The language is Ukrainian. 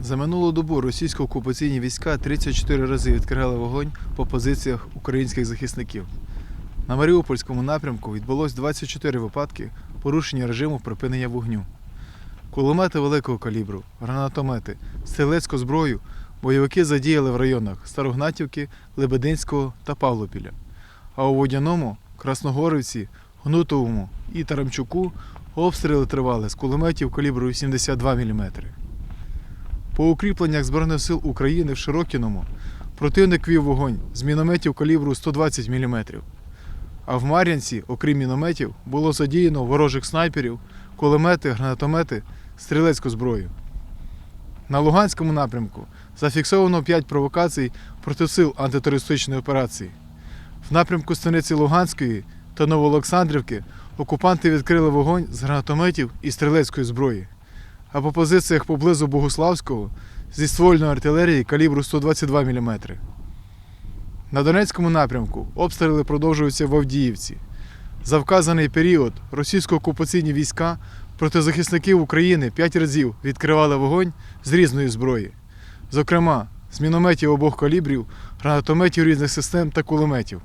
За минулу добу російсько-окупаційні війська 34 рази відкрили вогонь по позиціях українських захисників. На Маріупольському напрямку відбулось 24 випадки порушення режиму припинення вогню. Кулемети великого калібру, гранатомети, стрілецьку зброю бойовики задіяли в районах Старогнатівки, Лебединського та Павлопіля. А у Водяному, Красногорівці, Гнутовому і Тарамчуку обстріли тривали з кулеметів калібру 82 мм. По укріпленнях Збройних сил України в Широкіному противник вів вогонь з мінометів калібру 120 мм. А в Мар'янці, окрім мінометів, було задіяно ворожих снайперів, кулемети, гранатомети, стрілецьку зброю. На Луганському напрямку зафіксовано 5 провокацій проти сил антитерористичної операції. В напрямку станиці Луганської та Новоолександрівки окупанти відкрили вогонь з гранатометів і стрілецької зброї а по позиціях поблизу Богуславського зі ствольної артилерії калібру 122 мм. На Донецькому напрямку обстріли продовжуються в Авдіївці. За вказаний період російсько-окупаційні війська проти захисників України п'ять разів відкривали вогонь з різної зброї, зокрема з мінометів обох калібрів, гранатометів різних систем та кулеметів.